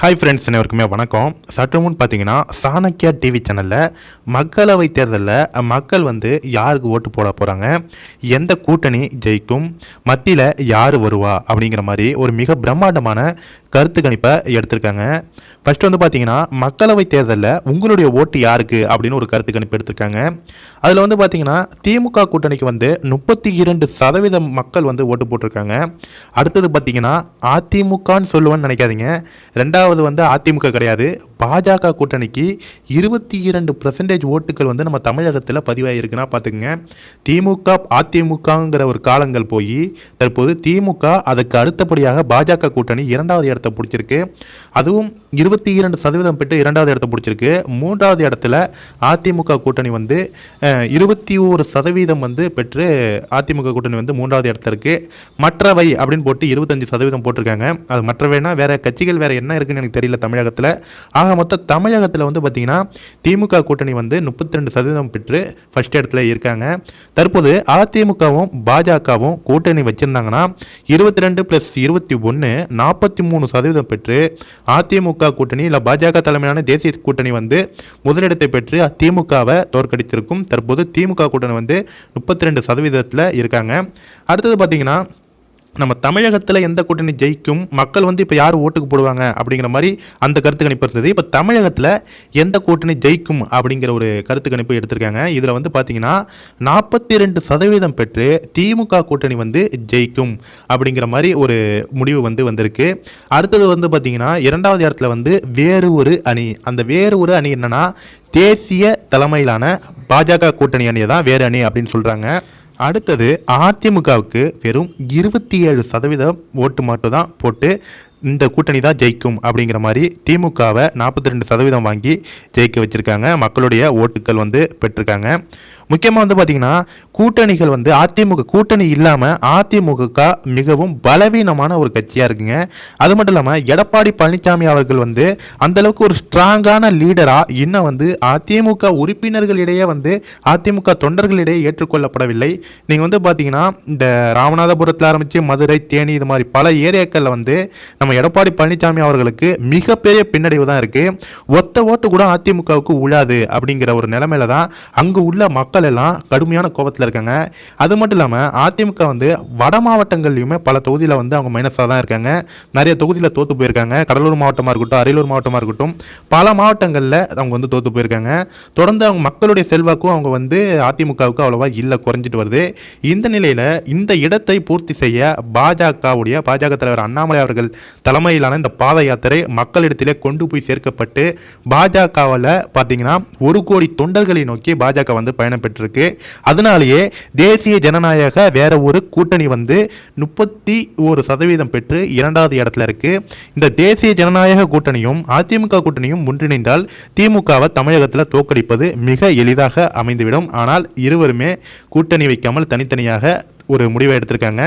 Hi friends அனைவருக்குமே வணக்கம். சற்று முன் பார்த்தீங்கன்னா சாணக்கியா டிவி சேனலில் மக்களவை தேர்தலில் மக்கள் வந்து யாருக்கு ஓட்டு போட போகிறாங்க எந்த கூட்டணி ஜெயிக்கும்? மத்தியில் யார் வருவா? அப்படிங்கிற மாதிரி ஒரு மிக பிரம்மாண்டமான கருத்து கணிப்பை எடுத்திருக்காங்க. ஃபர்ஸ்ட் வந்து பார்த்தீங்கன்னா மக்களவை தேர்தலில் உங்களுடைய ஓட்டு யாருக்கு? அப்படின்னு ஒரு கருத்து கணிப்பு எடுத்திருக்காங்க. அதில் வந்து பார்த்தீங்கன்னா திமுக கூட்டணிக்கு வந்து முப்பத்தி இரண்டு சதவீதம் மக்கள் வந்து ஓட்டு போட்டிருக்காங்க. அடுத்தது பார்த்தீங்கன்னா அதிமுகன்னு சொல்லுவேன்னு நினைக்காதீங்க. ரெண்டாவது வந்து அதிமுக கிடையாது. பாஜக கூட்டணிக்கு இருபத்தி இரண்டு பர்சன்டேஜ் ஓட்டுகள் வந்து நம்ம தமிழகத்தில் பதிவாகிருக்குன்னா பார்த்துக்குங்க. திமுக அதிமுகங்கிற ஒரு காலங்கள் போய் தற்போது திமுக அதுக்கு அடுத்தபடியாக பாஜக கூட்டணி இரண்டாவது இடத்தை பிடிச்சிருக்கு. அதுவும் இருபத்தி இரண்டு சதவீதம் பெற்று இரண்டாவது இடத்தை பிடிச்சிருக்கு. மூன்றாவது இடத்துல அதிமுக கூட்டணி வந்து இருபத்தி ஒரு சதவீதம் வந்து பெற்று அதிமுக கூட்டணி வந்து மூன்றாவது இடத்துல இருக்கு. மற்றவை அப்படின்னு போட்டு இருபத்தஞ்சு சதவீதம் போட்டிருக்காங்க. அது மற்றவைனா வேற கட்சிகள் வேற என்ன இருக்குன்னு எனக்கு தெரியல தமிழகத்தில். ஆக மொத்தம் தமிழகத்தில் வந்து பார்த்தீங்கன்னா திமுக கூட்டணி வந்து முப்பத்தி ரெண்டு சதவீதம் பெற்று ஃபர்ஸ்ட் இடத்துல இருக்காங்க. தற்போது அதிமுகவும் பாஜகவும் கூட்டணி வச்சுருந்தாங்கன்னா இருபத்தி ரெண்டு ப்ளஸ் இருபத்தி ஒன்று நாற்பத்தி மூணு சதவீதம் பெற்று அதிமுக கூட்டணி இல்லை பாஜக தலைமையிலான தேசிய கூட்டணி வந்து முதலிடத்தை பெற்று திமுகவை தோற்கடித்திருக்கும். தற்போது திமுக கூட்டணி வந்து முப்பத்தி ரெண்டு சதவீதத்தில் இருக்காங்க. அடுத்தது பார்த்தீங்கன்னா நம்ம தமிழகத்தில் எந்த கூட்டணி ஜெயிக்கும் மக்கள் வந்து இப்போ யார் ஓட்டுக்கு போடுவாங்க அப்படிங்கிற மாதிரி அந்த கருத்து கணிப்பு இருந்தது. இப்போ தமிழகத்தில் எந்த கூட்டணி ஜெயிக்கும் அப்படிங்கிற ஒரு கருத்து கணிப்பு எடுத்திருக்காங்க. இதில் வந்து பார்த்தீங்கன்னா நாற்பத்தி ரெண்டு சதவீதம் பெற்று திமுக கூட்டணி வந்து ஜெயிக்கும் அப்படிங்கிற மாதிரி ஒரு முடிவு வந்து வந்திருக்கு. அடுத்தது வந்து பார்த்தீங்கன்னா இரண்டாவது இடத்துல வந்து வேறு ஒரு அணி. அந்த வேறு ஒரு அணி என்னென்னா தேசிய தலைமையிலான பாஜக கூட்டணி அணியை தான் வேறு அணி அப்படின்னு சொல்கிறாங்க அடுத்தது அதிமுகவுக்கு வெறும் இருபத்தி ஏழு சதவீதம் ஓட்டு மட்டும் தான் போட்டு இந்த கூட்டணி தான் ஜெயிக்கும் அப்படிங்கிற மாதிரி திமுகவை நாற்பத்தி ரெண்டு சதவீதம் வாங்கி ஜெயிக்க வச்சுருக்காங்க. மக்களுடைய ஓட்டுக்கள் வந்து பெற்றிருக்காங்க. முக்கியமாக வந்து பார்த்திங்கன்னா கூட்டணிகள் வந்து அதிமுக கூட்டணி இல்லாமல் அதிமுக மிகவும் பலவீனமான ஒரு கட்சியாக இருக்குங்க. அது மட்டும் இல்லாமல் எடப்பாடி பழனிசாமி அவர்கள் வந்து அந்தளவுக்கு ஒரு ஸ்ட்ராங்கான லீடராக இன்னும் வந்து அதிமுக உறுப்பினர்களிடையே வந்து அதிமுக தொண்டர்களிடையே ஏற்றுக்கொள்ளப்படவில்லை. நீங்கள் வந்து பார்த்தீங்கன்னா இந்த ராமநாதபுரத்தில் ஆரம்பித்து மதுரை தேனி இது மாதிரி பல ஏரியாக்களில் வந்து நம்ம எடப்பாடி பழனிசாமி அவர்களுக்கு மிகப்பெரிய பின்னடைவு தான் இருக்குது ஒத்த ஓட்டு கூட அதிமுகவுக்கு உழாது அப்படிங்கிற ஒரு நிலைமையில தான் அங்கே உள்ள மக்கள் எல்லாம் கடுமையான கோபத்தில் இருக்காங்க. அது மட்டும் இல்லாமல் அதிமுக வந்து வட மாவட்டங்கள்லையுமே பல தொகுதியில் வந்து அவங்க மைனஸாக தான் இருக்காங்க. நிறைய தொகுதியில் தோற்று போயிருக்காங்க. கடலூர் மாவட்டமாக இருக்கட்டும் அரியலூர் மாவட்டமாக இருக்கட்டும் பல மாவட்டங்களில் அவங்க வந்து தோற்று போயிருக்காங்க. தொடர்ந்து அவங்க மக்களுடைய செல்வாக்கும் அவங்க வந்து அதிமுகவுக்கு அவ்வளோவா இல்லை குறைஞ்சிட்டு வருது. இந்த நிலையில் இந்த இடத்தை பூர்த்தி செய்ய பாஜகவுடைய பாஜக தலைவர் அண்ணாமலை அவர்கள் தலைமையிலான இந்த பாத யாத்திரை மக்களிடத்திலே கொண்டு போய் சேர்க்கப்பட்டு பாஜகவில் பார்த்தீங்கன்னா ஒரு கோடி தொண்டர்களை நோக்கி பாஜக வந்து பயணம் பெற்றிருக்கு. அதனாலேயே தேசிய ஜனநாயக வேற ஒரு கூட்டணி வந்து முப்பத்தி ஒரு சதவீதம் பெற்று இரண்டாவது இடத்துல இருக்கு. இந்த தேசிய ஜனநாயக கூட்டணியும் அதிமுக கூட்டணியும் ஒன்றிணைந்தால் திமுகவை தமிழகத்தில் தோற்கடிப்பது மிக எளிதாக அமைந்துவிடும். ஆனால் இருவருமே கூட்டணி வைக்காமல் தனித்தனியாக ஒரு முடிவை எடுத்திருக்காங்க.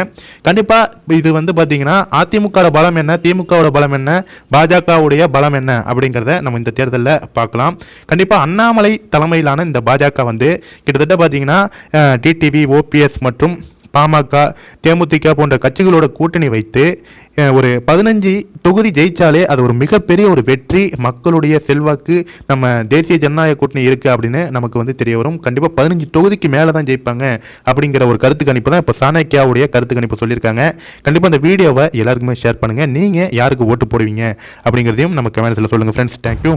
கண்டிப்பாக இது வந்து பார்த்தீங்கன்னா அதிமுகவோட பலம் என்ன திமுகவோட பலம் என்ன பாஜகவுடைய பலம் என்ன அப்படிங்கிறத நம்ம இந்த தேர்தலில் பார்க்கலாம். கண்டிப்பாக அண்ணாமலை தலைமையிலான இந்த பாஜக வந்து கிட்டத்தட்ட பார்த்தீங்கன்னா டிடிவி ஓபிஎஸ் மற்றும் பாமக தேமுதிக போன்ற கட்சிகளோட கூட்டணி வைத்து ஒரு பதினஞ்சு தொகுதி ஜெயிச்சாலே அது ஒரு மிகப்பெரிய ஒரு வெற்றி மக்களுடைய செல்வாக்கு நம்ம தேசிய ஜனநாயக கூட்டணி இருக்குது அப்படின்னு நமக்கு வந்து தெரிய வரும். கண்டிப்பாக பதினஞ்சு தொகுதிக்கு மேலே தான் ஜெயிப்பாங்க அப்படிங்கிற ஒரு கருத்து கணிப்பு தான் இப்போ சாணக்கியாவுடைய கருத்து கணிப்பு சொல்லியிருக்காங்க. கண்டிப்பாக இந்த வீடியோவை எல்லாருக்குமே ஷேர் பண்ணுங்கள் நீங்கள் யாருக்கு ஓட்டு போடுவீங்க அப்படிங்கிறதையும் நம்ம கமெண்ட்ஸில் சொல்லுங்கள் ஃப்ரெண்ட்ஸ் தேங்க்யூ